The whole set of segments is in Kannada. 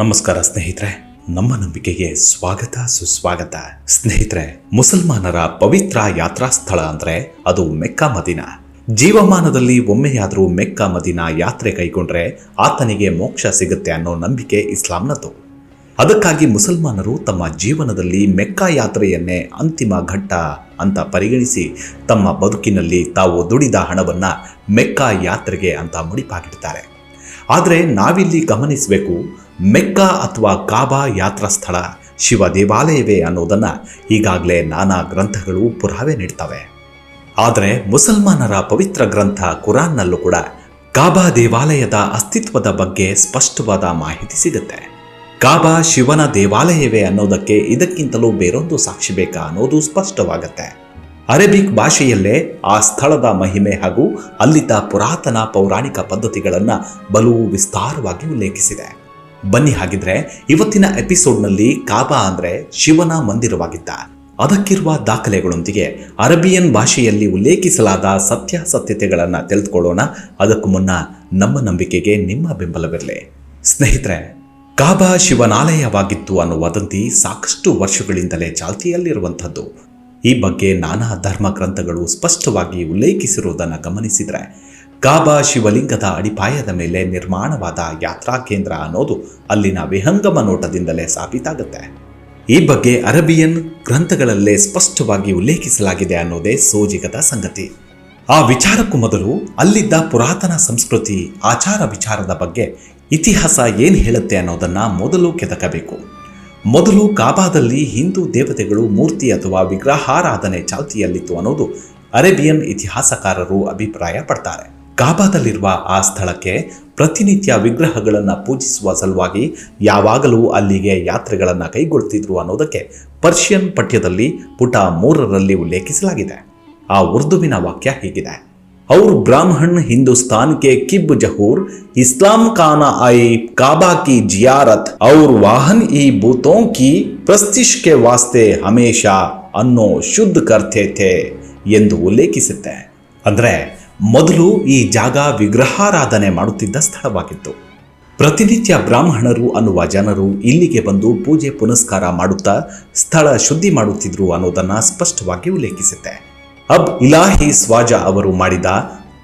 ನಮಸ್ಕಾರ ಸ್ನೇಹಿತರೆ, ನಮ್ಮ ನಂಬಿಕೆಗೆ ಸ್ವಾಗತ, ಸುಸ್ವಾಗತ. ಸ್ನೇಹಿತರೆ, ಮುಸಲ್ಮಾನರ ಪವಿತ್ರ ಯಾತ್ರಾ ಸ್ಥಳ ಅಂದ್ರೆ ಅದು ಮೆಕ್ಕಾ ಮದಿನ. ಜೀವಮಾನದಲ್ಲಿ ಒಮ್ಮೆಯಾದರೂ ಮೆಕ್ಕಾ ಮದಿನ ಯಾತ್ರೆ ಕೈಗೊಂಡ್ರೆ ಆತನಿಗೆ ಮೋಕ್ಷ ಸಿಗುತ್ತೆ ಅನ್ನೋ ನಂಬಿಕೆ ಇಸ್ಲಾಂನದು ಅದಕ್ಕಾಗಿ ಮುಸಲ್ಮಾನರು ತಮ್ಮ ಜೀವನದಲ್ಲಿ ಮೆಕ್ಕಾ ಯಾತ್ರೆಯನ್ನೇ ಅಂತಿಮ ಘಟ್ಟ ಅಂತ ಪರಿಗಣಿಸಿ ತಮ್ಮ ಬದುಕಿನಲ್ಲಿ ತಾವು ದುಡಿದ ಹಣವನ್ನ ಮೆಕ್ಕಾ ಯಾತ್ರೆಗೆ ಅಂತ ಮುಡಿಪಾಗಿಡ್ತಾರೆ. ಆದರೆ ನಾವಿಲ್ಲಿ ಗಮನಿಸಬೇಕು ಮೆಕ್ಕಾ ಅಥವಾ ಕಾಬಾ ಯಾತ್ರಾ ಸ್ಥಳ ಶಿವ ದೇವಾಲಯವೇ ಅನ್ನೋದನ್ನ ಈಗಾಗಲೇ ನಾನಾ ಗ್ರಂಥಗಳು ಪುರಾವೆ ನೀಡ್ತವೆ. ಆದರೆ ಮುಸಲ್ಮಾನರ ಪವಿತ್ರ ಗ್ರಂಥ ಕುರಾನ್ನಲ್ಲೂ ಕೂಡ ಕಾಬಾ ದೇವಾಲಯದ ಅಸ್ತಿತ್ವದ ಬಗ್ಗೆ ಸ್ಪಷ್ಟವಾದ ಮಾಹಿತಿ ಸಿಗುತ್ತೆ. ಕಾಬಾ ಶಿವನ ದೇವಾಲಯವೇ ಅನ್ನೋದಕ್ಕೆ ಇದಕ್ಕಿಂತಲೂ ಬೇರೊಂದು ಸಾಕ್ಷಿ ಬೇಕಾ ಅನ್ನೋದು ಸ್ಪಷ್ಟವಾಗುತ್ತೆ. ಅರೇಬಿಕ್ ಭಾಷೆಯಲ್ಲೇ ಆ ಸ್ಥಳದ ಮಹಿಮೆ ಹಾಗೂ ಅಲ್ಲಿದ್ದ ಪುರಾತನ ಪೌರಾಣಿಕ ಪದ್ಧತಿಗಳನ್ನು ಬಲು ವಿಸ್ತಾರವಾಗಿ ಉಲ್ಲೇಖಿಸಿದೆ. ಬನ್ನಿ ಹಾಗಿದ್ರೆ ಇವತ್ತಿನ ಎಪಿಸೋಡ್ನಲ್ಲಿ ಕಾಬಾ ಅಂದ್ರೆ ಶಿವನ ಮಂದಿರವಾಗಿದ್ದ. ಅದಕ್ಕಿರುವ ದಾಖಲೆಗಳೊಂದಿಗೆ ಅರಬಿಯನ್ ಭಾಷೆಯಲ್ಲಿ ಉಲ್ಲೇಖಿಸಲಾದ ಸತ್ಯಾಸತ್ಯತೆಗಳನ್ನು ತಿಳಿದುಕೊಳ್ಳೋಣ ಅದಕ್ಕೂ ಮುನ್ನ ನಮ್ಮ ನಂಬಿಕೆಗೆ ನಿಮ್ಮ ಬೆಂಬಲವಿರಲಿ. ಸ್ನೇಹಿತರೆ, ಕಾಬಾ ಶಿವನಾಲಯವಾಗಿತ್ತು ಅನ್ನೋ ವದಂತಿ ಸಾಕಷ್ಟು ವರ್ಷಗಳಿಂದಲೇ ಚಾಲ್ತಿಯಲ್ಲಿರುವಂಥದ್ದು. ಈ ಬಗ್ಗೆ ನಾನಾ ಧರ್ಮ ಗ್ರಂಥಗಳು ಸ್ಪಷ್ಟವಾಗಿ ಉಲ್ಲೇಖಿಸಿರುವುದನ್ನು ಗಮನಿಸಿದರೆ ಕಾಬಾ ಶಿವಲಿಂಗದ ಅಡಿಪಾಯದ ಮೇಲೆ ನಿರ್ಮಾಣವಾದ ಯಾತ್ರಾ ಕೇಂದ್ರ ಅನ್ನೋದು ಅಲ್ಲಿನ ವಿಹಂಗಮ ನೋಟದಿಂದಲೇ ಸಾಬೀತಾಗುತ್ತೆ. ಈ ಬಗ್ಗೆ ಅರಬಿಯನ್ ಗ್ರಂಥಗಳಲ್ಲೇ ಸ್ಪಷ್ಟವಾಗಿ ಉಲ್ಲೇಖಿಸಲಾಗಿದೆ ಅನ್ನೋದೇ ಸೋಜಿಗದ ಸಂಗತಿ. ಆ ವಿಚಾರಕ್ಕೂ ಮೊದಲು ಅಲ್ಲಿದ್ದ ಪುರಾತನ ಸಂಸ್ಕೃತಿ ಆಚಾರ ವಿಚಾರದ ಬಗ್ಗೆ ಇತಿಹಾಸ ಏನು ಹೇಳುತ್ತೆ ಅನ್ನೋದನ್ನು ಮೊದಲು ಕೆದಕಬೇಕು. ಮೊದಲು ಕಾಬಾದಲ್ಲಿ ಹಿಂದೂ ದೇವತೆಗಳು ಮೂರ್ತಿ ಅಥವಾ ವಿಗ್ರಹಾರಾಧನೆ ಚಾಲ್ತಿಯಲ್ಲಿತ್ತು ಅನ್ನೋದು ಅರೇಬಿಯನ್ ಇತಿಹಾಸಕಾರರು ಅಭಿಪ್ರಾಯ ಪಡ್ತಾರೆ ಕಾಬಾದಲ್ಲಿರುವ ಆ ಸ್ಥಳಕ್ಕೆ ಪ್ರತಿನಿತ್ಯ ವಿಗ್ರಹಗಳನ್ನು ಪೂಜಿಸುವ ಸಲುವಾಗಿ ಯಾವಾಗಲೂ ಅಲ್ಲಿಗೆ ಯಾತ್ರೆಗಳನ್ನು ಕೈಗೊಳ್ತಿದ್ರು ಅನ್ನೋದಕ್ಕೆ ಪರ್ಷಿಯನ್ ಪಠ್ಯದಲ್ಲಿ ಪುಟ ಮೂರರಲ್ಲಿ ಉಲ್ಲೇಖಿಸಲಾಗಿದೆ. ಆ ಉರ್ದುವಿನ ವಾಕ್ಯ ಹೀಗಿದೆ. ಔರ್ ಬ್ರಾಹ್ಮಣ್ ಹಿಂದೂಸ್ತಾನ್ ಕೆ ಕಿಬ್ ಜಹೂರ್, ಇಸ್ಲಾಂ ಖಾನ ಐ ಕಾಬಾ ಕಿ ಜಿಯಾರತ್, ಔರ್ ವಾಹನ್ ಈ ಭೂತೋ ಕಿ ಪ್ರಸ್ತಿಶ್ ಕೆ ವಾಸ್ತೆ ಹಮೇಶಾ ಅನ್ನೋ ಶುದ್ಧ ಕರ್ತೆ ಎಂದು ಉಲ್ಲೇಖಿಸುತ್ತೆ. ಅಂದರೆ ಮೊದಲು ಈ ಜಾಗ ವಿಗ್ರಹಾರಾಧನೆ ಮಾಡುತ್ತಿದ್ದ ಸ್ಥಳವಾಗಿತ್ತು. ಪ್ರತಿನಿತ್ಯ ಬ್ರಾಹ್ಮಣರು ಅನ್ನುವ ಜನರು ಇಲ್ಲಿಗೆ ಬಂದು ಪೂಜೆ ಪುನಸ್ಕಾರ ಮಾಡುತ್ತಾ ಸ್ಥಳ ಶುದ್ಧಿ ಮಾಡುತ್ತಿದ್ರು ಅನ್ನೋದನ್ನು ಸ್ಪಷ್ಟವಾಗಿ ಉಲ್ಲೇಖಿಸುತ್ತೆ. ಅಬ್ ಇಲಾಹಿ ಸ್ವಾಜಾ ಅವರು ಮಾಡಿದ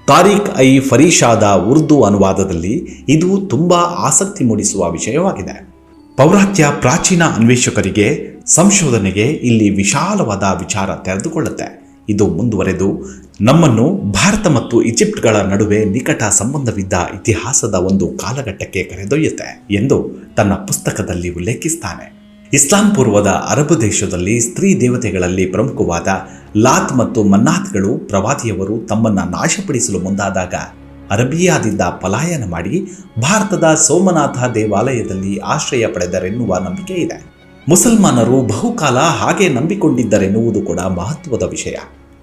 ತಾರೀಖ್ ಐ ಫರೀಶಾದ ಉರ್ದು ಅನುವಾದದಲ್ಲಿ ಇದು ತುಂಬಾ ಆಸಕ್ತಿ ಮೂಡಿಸುವ ವಿಷಯವಾಗಿದೆ. ಪೌರಾತ್ಯ ಪ್ರಾಚೀನ ಅನ್ವೇಷಕರಿಗೆ ಸಂಶೋಧನೆಗೆ ಇಲ್ಲಿ ವಿಶಾಲವಾದ ವಿಚಾರ ತೆರೆದುಕೊಳ್ಳುತ್ತೆ. ಇದು ಮುಂದುವರೆದು ನಮ್ಮನ್ನು ಭಾರತ ಮತ್ತು ಈಜಿಪ್ಟ್ಗಳ ನಡುವೆ ನಿಕಟ ಸಂಬಂಧವಿದ್ದ ಇತಿಹಾಸದ ಒಂದು ಕಾಲಘಟ್ಟಕ್ಕೆ ಕರೆದೊಯ್ಯುತ್ತೆ ಎಂದು ತನ್ನ ಪುಸ್ತಕದಲ್ಲಿ ಉಲ್ಲೇಖಿಸ್ತಾನೆ. ಇಸ್ಲಾಂ ಪೂರ್ವದ ಅರಬ್ ದೇಶದಲ್ಲಿ ಸ್ತ್ರೀ ದೇವತೆಗಳಲ್ಲಿ ಪ್ರಮುಖವಾದ ಲಾತ್ ಮತ್ತು ಮನ್ನಾತ್ಗಳು ಪ್ರವಾದಿಯವರು ತಮ್ಮನ್ನ ನಾಶಪಡಿಸಲು ಮುಂದಾದಾಗ ಅರಬಿಯಾದಿಂದ ಪಲಾಯನ ಮಾಡಿ ಭಾರತದ ಸೋಮನಾಥ ದೇವಾಲಯದಲ್ಲಿ ಆಶ್ರಯ ಪಡೆದರೆನ್ನುವ ನಂಬಿಕೆ ಇದೆ. ಮುಸಲ್ಮಾನರು ಬಹುಕಾಲ ಹಾಗೆ ನಂಬಿಕೊಂಡಿದ್ದರೆನ್ನುವುದು ಕೂಡ ಮಹತ್ವದ ವಿಷಯ.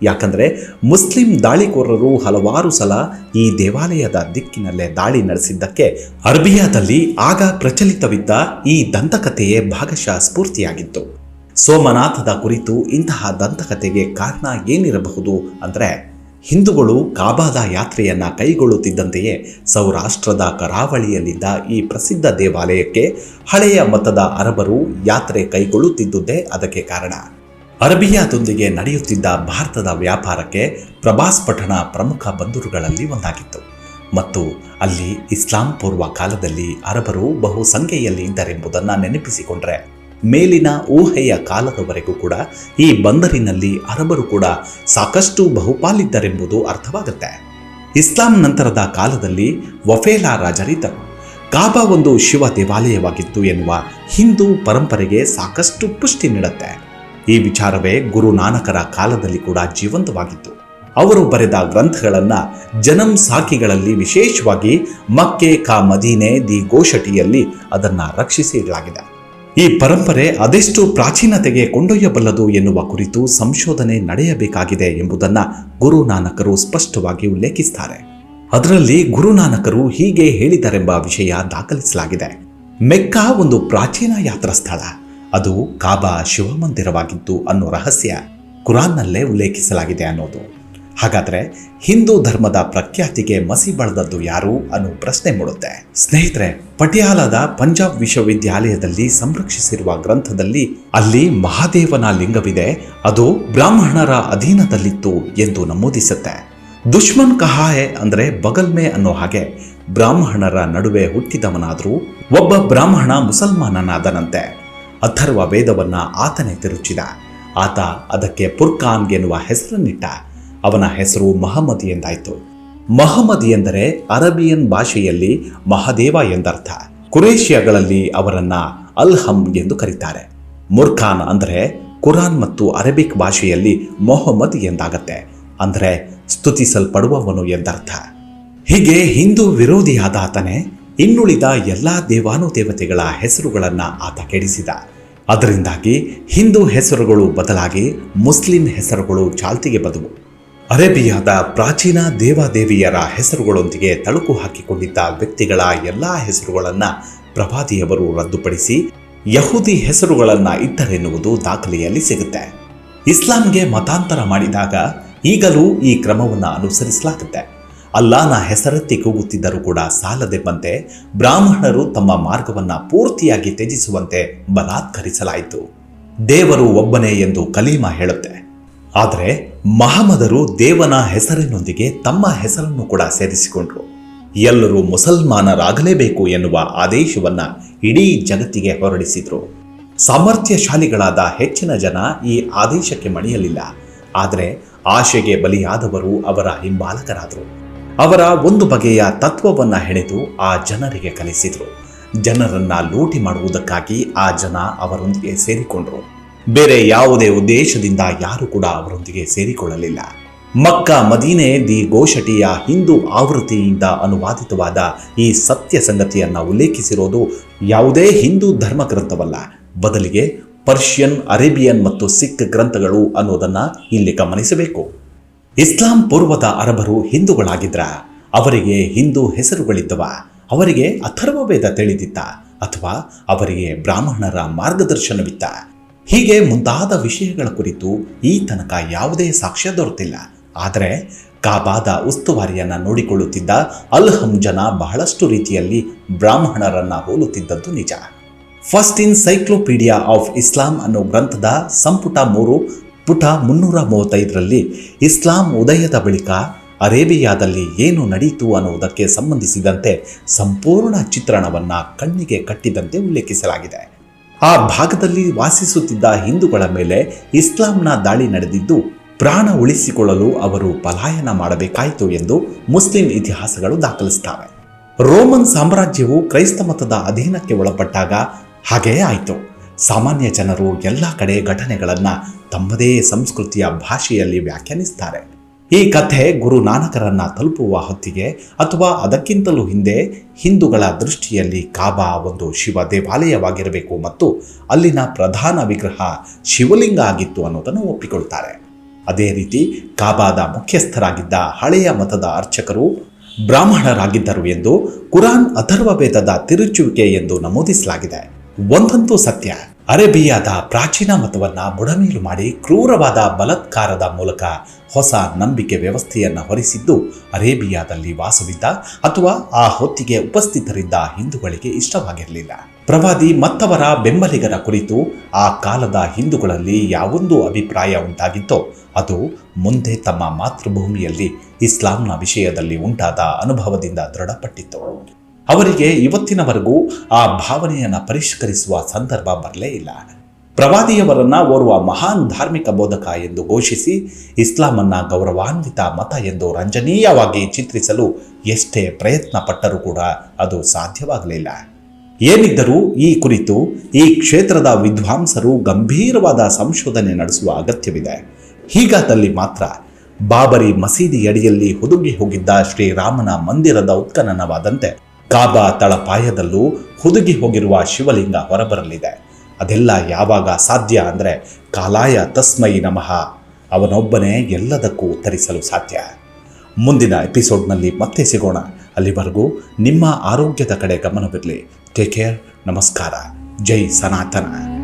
ಯಾಕಂದರೆ ಮುಸ್ಲಿಂ ದಾಳಿಕೋರರು ಹಲವಾರು ಸಲ ಈ ದೇವಾಲಯದ ದಿಕ್ಕಿನಲ್ಲೇ ದಾಳಿ ನಡೆಸಿದ್ದಕ್ಕೆ ಅರ್ಬಿಯಾದಲ್ಲಿ ಆಗ ಪ್ರಚಲಿತವಿದ್ದ ಈ ದಂತಕಥೆಯೇ ಭಾಗಶಃ ಸ್ಫೂರ್ತಿಯಾಗಿತ್ತು. ಸೋಮನಾಥದ ಕುರಿತು ಇಂತಹ ದಂತಕಥೆಗೆ ಕಾರಣ ಏನಿರಬಹುದು ಅಂದರೆ ಹಿಂದೂಗಳು ಕಾಬಾದ ಯಾತ್ರೆಯನ್ನ ಕೈಗೊಳ್ಳುತ್ತಿದ್ದಂತೆಯೇ ಸೌರಾಷ್ಟ್ರದ ಕರಾವಳಿಯಲ್ಲಿದ್ದ ಈ ಪ್ರಸಿದ್ಧ ದೇವಾಲಯಕ್ಕೆ ಹಳೆಯ ಮತದ ಅರಬರು ಯಾತ್ರೆ ಕೈಗೊಳ್ಳುತ್ತಿದ್ದುದೇ ಅದಕ್ಕೆ ಕಾರಣ. ಅರಬಿಯಾದೊಂದಿಗೆ ನಡೆಯುತ್ತಿದ್ದ ಭಾರತದ ವ್ಯಾಪಾರಕ್ಕೆ ಪ್ರಭಾಸ್ ಪಠಣ ಪ್ರಮುಖ ಬಂದರುಗಳಲ್ಲಿ ಒಂದಾಗಿತ್ತು. ಮತ್ತು ಅಲ್ಲಿ ಇಸ್ಲಾಂ ಪೂರ್ವ ಕಾಲದಲ್ಲಿ ಅರಬರು ಬಹು ಸಂಖ್ಯೆಯಲ್ಲಿ ಇದ್ದರೆಂಬುದನ್ನು ನೆನಪಿಸಿಕೊಂಡ್ರೆ ಮೇಲಿನ ಊಹೆಯ ಕಾಲದವರೆಗೂ ಕೂಡ ಈ ಬಂದರಿನಲ್ಲಿ ಅರಬರು ಕೂಡ ಸಾಕಷ್ಟು ಬಹುಪಾಲಿದ್ದರೆಂಬುದು ಅರ್ಥವಾಗುತ್ತೆ. ಇಸ್ಲಾಂ ನಂತರದ ಕಾಲದಲ್ಲಿ ವಫೇಲಾ ರಾಜರಿದ್ದರು. ಕಾಬಾ ಒಂದು ಶಿವ ದೇವಾಲಯವಾಗಿತ್ತು ಎನ್ನುವ ಹಿಂದೂ ಪರಂಪರೆಗೆ ಸಾಕಷ್ಟು ಪುಷ್ಟಿ ನೀಡುತ್ತೆ. ಈ ವಿಚಾರವೇ ಗುರು ನಾನಕರ ಕಾಲದಲ್ಲಿ ಕೂಡ ಜೀವಂತವಾಗಿತ್ತು. ಅವರು ಬರೆದ ಗ್ರಂಥಗಳನ್ನ ಜನಂ ಸಾಕಿಗಳಲ್ಲಿ ವಿಶೇಷವಾಗಿ ಮಕ್ಕೆ ಕಾ ಮದೀನೆ ದಿ ಗೋಷಟಿಯಲ್ಲಿ ಅದನ್ನ ರಕ್ಷಿಸಿ ಇಡಲಾಗಿದೆ. ಈ ಪರಂಪರೆ ಅದೆಷ್ಟು ಪ್ರಾಚೀನತೆಗೆ ಕೊಂಡೊಯ್ಯಬಲ್ಲದು ಎನ್ನುವ ಕುರಿತು ಸಂಶೋಧನೆ ನಡೆಯಬೇಕಾಗಿದೆ ಎಂಬುದನ್ನ ಗುರುನಾನಕರು ಸ್ಪಷ್ಟವಾಗಿ ಉಲ್ಲೇಖಿಸುತ್ತಾರೆ ಅದರಲ್ಲಿ ಗುರುನಾನಕರು ಹೀಗೆ ಹೇಳಿದರೆಂಬ ವಿಷಯ ದಾಖಲಿಸಲಾಗಿದೆ. ಮೆಕ್ಕಾ ಒಂದು ಪ್ರಾಚೀನ ಯಾತ್ರಾ ಸ್ಥಳ ಅದು ಕಾಬಾ ಶಿವಮಂದಿರವಾಗಿತ್ತು ಅನ್ನೋ ರಹಸ್ಯ. ಕುರಾನ್ನಲ್ಲೇ ಉಲ್ಲೇಖಿಸಲಾಗಿದೆ ಅನ್ನೋದು. ಹಾಗಾದ್ರೆ ಹಿಂದೂ ಧರ್ಮದ ಪ್ರಖ್ಯಾತಿಗೆ ಮಸಿ ಬಳದದ್ದು ಯಾರು ಅನ್ನೋ ಪ್ರಶ್ನೆ ಮೂಡುತ್ತೆ. ಸ್ನೇಹಿತರೆ, ಪಟಿಯಾಲದ ಪಂಜಾಬ್ ವಿಶ್ವವಿದ್ಯಾಲಯದಲ್ಲಿ ಸಂರಕ್ಷಿಸಿರುವ ಗ್ರಂಥದಲ್ಲಿ ಅಲ್ಲಿ ಮಹಾದೇವನ ಲಿಂಗವಿದೆ, ಅದು ಬ್ರಾಹ್ಮಣರ ಅಧೀನದಲ್ಲಿತ್ತು ಎಂದು ನಮೂದಿಸುತ್ತೆ. ದುಶ್ಮನ್ ಕಹಾಯೆ ಅಂದ್ರೆ ಬಗಲ್ಮೆ ಅನ್ನೋ ಹಾಗೆ ಬ್ರಾಹ್ಮಣರ ನಡುವೆ ಹುಟ್ಟಿದವನಾದರೂ ಒಬ್ಬ ಬ್ರಾಹ್ಮಣ ಮುಸಲ್ಮಾನನಾದನಂತೆ. ಅಥರ್ವ ವೇದವನ್ನ ಆತನೇ ತಿರುಚಿದ. ಆತ ಅದಕ್ಕೆ ಪುರ್ಖಾನ್ ಎನ್ನುವ ಹೆಸರನ್ನಿಟ್ಟ ಅವನ ಹೆಸರು ಮಹಮ್ಮದ್ ಎಂದಾಯಿತು. ಮಹಮ್ಮದ್ ಎಂದರೆ ಅರಬಿಯನ್ ಭಾಷೆಯಲ್ಲಿ ಮಹಾದೇವ ಎಂದರ್ಥ. ಕುರೇಷಿಯಾಗಳಲ್ಲಿ ಅವರನ್ನ ಅಲ್ಹಮ್ ಎಂದು ಕರೀತಾರೆ. ಮುರ್ಖಾನ್ ಅಂದರೆ ಕುರಾನ್ ಮತ್ತು ಅರೇಬಿಕ್ ಭಾಷೆಯಲ್ಲಿ ಮೊಹಮ್ಮದ್ ಎಂದಾಗತ್ತೆ. ಅಂದರೆ ಸ್ತುತಿಸಲ್ಪಡುವವನು ಎಂದರ್ಥ. ಹೀಗೆ ಹಿಂದೂ ವಿರೋಧಿಯಾದ ಆತನೇ ಇನ್ನುಳಿದ ಎಲ್ಲ ದೇವಾನುದೇವತೆಗಳ ಹೆಸರುಗಳನ್ನು ಆತ ಕೆಡಿಸಿದ. ಅದರಿಂದಾಗಿ ಹಿಂದೂ ಹೆಸರುಗಳು ಬದಲಾಗಿ ಮುಸ್ಲಿಂ ಹೆಸರುಗಳು ಚಾಲ್ತಿಗೆ ಬಂದವು. ಅರೇಬಿಯಾದ ಪ್ರಾಚೀನ ದೇವಾದೇವಿಯರ ಹೆಸರುಗಳೊಂದಿಗೆ ತಳುಕು ಹಾಕಿಕೊಂಡಿದ್ದ ವ್ಯಕ್ತಿಗಳ ಎಲ್ಲ ಹೆಸರುಗಳನ್ನು ಪ್ರಭಾದಿಯವರು ರದ್ದುಪಡಿಸಿ ಯಹೂದಿ ಹೆಸರುಗಳನ್ನು ಇಟ್ಟರೆನ್ನುವುದು ದಾಖಲೆಯಲ್ಲಿ ಸಿಗುತ್ತೆ. ಇಸ್ಲಾಂಗೆ ಮತಾಂತರ ಮಾಡಿದಾಗ ಈಗಲೂ ಈ ಕ್ರಮವನ್ನು ಅನುಸರಿಸಲಾಗುತ್ತೆ. ಅಲ್ಲಾನ ಹೆಸರೆತ್ತಿ ಕೂಗುತ್ತಿದ್ದರೂ ಕೂಡ ಸಾಲದೆಂಬಂತೆ ಬ್ರಾಹ್ಮಣರು ತಮ್ಮ ಮಾರ್ಗವನ್ನ ಪೂರ್ತಿಯಾಗಿ ತ್ಯಜಿಸುವಂತೆ ಬಲಾತ್ಕರಿಸಲಾಯಿತು. ದೇವರು ಒಬ್ಬನೇ ಎಂದು ಕಲೀಮ ಹೇಳುತ್ತೆ. ಆದರೆ ಮಹಮ್ಮದರು ದೇವನ ಹೆಸರಿನೊಂದಿಗೆ ತಮ್ಮ ಹೆಸರನ್ನು ಕೂಡ ಸೇರಿಸಿಕೊಂಡರು. ಎಲ್ಲರೂ ಮುಸಲ್ಮಾನರಾಗಲೇಬೇಕು ಎನ್ನುವ ಆದೇಶವನ್ನು ಇಡೀ ಜಗತ್ತಿಗೆ ಹೊರಡಿಸಿದ್ರು. ಸಾಮರ್ಥ್ಯಶಾಲಿಗಳಾದ ಹೆಚ್ಚಿನ ಜನ ಈ ಆದೇಶಕ್ಕೆ ಮಣಿಯಲಿಲ್ಲ. ಆದರೆ ಆಶೆಗೆ ಬಲಿಯಾದವರು ಅವರ ಹಿಂಬಾಲಕರಾದರು. ಅವರ ಒಂದು ಬಗೆಯ ತತ್ವವನ್ನು ಹೆಣೆದು ಆ ಜನರಿಗೆ ಕಲಿಸಿದರು. ಜನರನ್ನ ಲೂಟಿ ಮಾಡುವುದಕ್ಕಾಗಿ ಆ ಜನ ಅವರೊಂದಿಗೆ ಸೇರಿಕೊಂಡ್ರು. ಬೇರೆ ಯಾವುದೇ ಉದ್ದೇಶದಿಂದ ಯಾರು ಕೂಡ ಅವರೊಂದಿಗೆ ಸೇರಿಕೊಳ್ಳಲಿಲ್ಲ. ಮಕ್ಕ ಮದೀನೆ ದಿ ಗೋಷಟಿಯ ಹಿಂದೂ ಆವೃತ್ತಿಯಿಂದ ಅನುವಾದಿತವಾದ ಈ ಸತ್ಯ ಸಂಗತಿಯನ್ನು ಉಲ್ಲೇಖಿಸಿರೋದು ಯಾವುದೇ ಹಿಂದೂ ಧರ್ಮ ಗ್ರಂಥವಲ್ಲ. ಬದಲಿಗೆ ಪರ್ಷಿಯನ್, ಅರೇಬಿಯನ್ ಮತ್ತು ಸಿಖ್ ಗ್ರಂಥಗಳು ಅನ್ನೋದನ್ನು ಇಲ್ಲಿ ಗಮನಿಸಬೇಕು. ಇಸ್ಲಾಂ ಪೂರ್ವದ ಅರಬರು ಹಿಂದೂಗಳಾಗಿದ್ರ, ಅವರಿಗೆ ಹಿಂದೂ ಹೆಸರುಗಳಿದ್ದವ, ಅವರಿಗೆ ಅಥರ್ವ ವೇದ ತಿಳಿದಿತ್ತ, ಅಥವಾ ಅವರಿಗೆ ಬ್ರಾಹ್ಮಣರ ಮಾರ್ಗದರ್ಶನವಿತ್ತ. ಹೀಗೆ ಮುಂತಾದ ವಿಷಯಗಳ ಕುರಿತು ಈ ತನಕ ಯಾವುದೇ ಸಾಕ್ಷ್ಯ ದೊರೆತಿಲ್ಲ. ಆದರೆ ಕಾಬಾದ ಉಸ್ತುವಾರಿಯನ್ನು ನೋಡಿಕೊಳ್ಳುತ್ತಿದ್ದ ಅಲ್ ಜನ ಬಹಳಷ್ಟು ರೀತಿಯಲ್ಲಿ ಬ್ರಾಹ್ಮಣರನ್ನ ಹೋಲುತ್ತಿದ್ದದ್ದು ನಿಜ. First encyclopaedia of Islam ಅನ್ನೋ ಗ್ರಂಥದ ಸಂಪುಟ ಮೂರು ಪುಟ ಮುನ್ನೂರ ಮೂವತ್ತೈದರಲ್ಲಿ ಇಸ್ಲಾಂ ಉದಯದ ಬಳಿಕ ಅರೇಬಿಯಾದಲ್ಲಿ ಏನು ನಡೆಯಿತು ಅನ್ನುವುದಕ್ಕೆ ಸಂಬಂಧಿಸಿದಂತೆ ಸಂಪೂರ್ಣ ಚಿತ್ರಣವನ್ನು ಕಣ್ಣಿಗೆ ಕಟ್ಟಿದಂತೆ ಉಲ್ಲೇಖಿಸಲಾಗಿದೆ. ಆ ಭಾಗದಲ್ಲಿ ವಾಸಿಸುತ್ತಿದ್ದ ಹಿಂದೂಗಳ ಮೇಲೆ ಇಸ್ಲಾಂನ ದಾಳಿ ನಡೆದಿದ್ದು, ಪ್ರಾಣ ಉಳಿಸಿಕೊಳ್ಳಲು ಅವರು ಪಲಾಯನ ಮಾಡಬೇಕಾಯಿತು ಎಂದು ಮುಸ್ಲಿಂ ಇತಿಹಾಸಗಳು ದಾಖಲಿಸುತ್ತವೆ. ರೋಮನ್ ಸಾಮ್ರಾಜ್ಯವು ಕ್ರೈಸ್ತ ಮತದ ಅಧೀನಕ್ಕೆ ಒಳಪಟ್ಟಾಗ ಹಾಗೆಯೇ ಆಯಿತು. ಸಾಮಾನ್ಯ ಜನರು ಎಲ್ಲ ಕಡೆ ಘಟನೆಗಳನ್ನು ತಮ್ಮದೇ ಸಂಸ್ಕೃತಿಯ ಭಾಷೆಯಲ್ಲಿ ವ್ಯಾಖ್ಯಾನಿಸ್ತಾರೆ ಈ ಕಥೆ ಗುರು ನಾನಕರನ್ನ ತಲುಪುವ ಹೊತ್ತಿಗೆ ಅಥವಾ ಅದಕ್ಕಿಂತಲೂ ಹಿಂದೆ ಹಿಂದೂಗಳ ದೃಷ್ಟಿಯಲ್ಲಿ ಕಾಬಾ ಒಂದು ಶಿವ ದೇವಾಲಯವಾಗಿರಬೇಕು ಮತ್ತು ಅಲ್ಲಿನ ಪ್ರಧಾನ ವಿಗ್ರಹ ಶಿವಲಿಂಗ ಆಗಿತ್ತು ಅನ್ನೋದನ್ನು ಒಪ್ಪಿಕೊಳ್ತಾರೆ. ಅದೇ ರೀತಿ ಕಾಬಾದ ಮುಖ್ಯಸ್ಥರಾಗಿದ್ದ ಹಳೆಯ ಮತದ ಅರ್ಚಕರು ಬ್ರಾಹ್ಮಣರಾಗಿದ್ದರು ಎಂದು ಕುರಾನ್ ಅಥರ್ವ ವೇದದ ತಿರುಚುವಿಕೆ ಎಂದು ನಮೂದಿಸಲಾಗಿದೆ. ಒಂದಂತೂ ಸತ್ಯ. ಅರೇಬಿಯಾದ ಪ್ರಾಚೀನ ಮತವನ್ನು ಬುಡಮೀಲು ಮಾಡಿ ಕ್ರೂರವಾದ ಬಲತ್ಕಾರದ ಮೂಲಕ ಹೊಸ ನಂಬಿಕೆ ವ್ಯವಸ್ಥೆಯನ್ನು ಹೊರಿಸಿದ್ದು ಅರೇಬಿಯಾದಲ್ಲಿ ವಾಸವಿದ್ದ ಅಥವಾ ಆ ಹೊತ್ತಿಗೆ ಉಪಸ್ಥಿತರಿದ್ದ ಹಿಂದೂಗಳಿಗೆ ಇಷ್ಟವಾಗಿರಲಿಲ್ಲ. ಪ್ರವಾದಿ ಮತ್ತವರ ಬೆಂಬಲಿಗರ ಕುರಿತು ಆ ಕಾಲದ ಹಿಂದೂಗಳಲ್ಲಿ ಯಾವೊಂದು ಅಭಿಪ್ರಾಯ ಉಂಟಾಗಿತ್ತೋ ಅದು ಮುಂದೆ ತಮ್ಮ ಮಾತೃಭೂಮಿಯಲ್ಲಿ ಇಸ್ಲಾಂನ ವಿಷಯದಲ್ಲಿ ಉಂಟಾದ ಅನುಭವದಿಂದ ದೃಢಪಟ್ಟಿತ್ತು. ಅವರಿಗೆ ಇವತ್ತಿನವರೆಗೂ ಆ ಭಾವನೆಯನ್ನು ಪರಿಷ್ಕರಿಸುವ ಸಂದರ್ಭ ಬರಲೇ ಇಲ್ಲ. ಪ್ರವಾದಿಯವರನ್ನ ಓರ್ವ ಮಹಾನ್ ಧಾರ್ಮಿಕ ಬೋಧಕ ಎಂದು ಘೋಷಿಸಿ ಇಸ್ಲಾಮನ್ನ ಗೌರವಾನ್ವಿತ ಮತ ಎಂದು ರಂಜನೀಯವಾಗಿ ಚಿತ್ರಿಸಲು ಎಷ್ಟೇ ಪ್ರಯತ್ನ ಪಟ್ಟರೂ ಕೂಡ ಅದು ಸಾಧ್ಯವಾಗಲಿಲ್ಲ. ಏನಿದ್ದರೂ ಈ ಕುರಿತು ಈ ಕ್ಷೇತ್ರದ ವಿದ್ವಾಂಸರು ಗಂಭೀರವಾದ ಸಂಶೋಧನೆ ನಡೆಸುವ ಅಗತ್ಯವಿದೆ. ಹೀಗಾದಲ್ಲಿ ಮಾತ್ರ ಬಾಬರಿ ಮಸೀದಿಯಡಿಯಲ್ಲಿ ಹುದುಗಿ ಹೋಗಿದ್ದ ಶ್ರೀರಾಮನ ಮಂದಿರದ ಉತ್ಖನನವಾದಂತೆ ಕಾಬಾ ತಳಪಾಯದಲ್ಲೂ ಹುದುಗಿ ಹೋಗಿರುವ ಶಿವಲಿಂಗ ಹೊರಬರಲಿದೆ. ಅದೆಲ್ಲ ಯಾವಾಗ ಸಾಧ್ಯ ಅಂದರೆ ಕಾಲಾಯ ತಸ್ಮೈ ನಮಃ. ಅವನೊಬ್ಬನೇ ಎಲ್ಲದಕ್ಕೂ ಉತ್ತರಿಸಲು ಸಾಧ್ಯ. ಮುಂದಿನ ಎಪಿಸೋಡ್ನಲ್ಲಿ ಮತ್ತೆ ಸಿಗೋಣ. ಅಲ್ಲಿವರೆಗೂ ನಿಮ್ಮ ಆರೋಗ್ಯದ ಕಡೆ ಗಮನವಿರಲಿ. ಟೇಕ್ ಕೇರ್, ನಮಸ್ಕಾರ. ಜೈ ಸನಾತನ.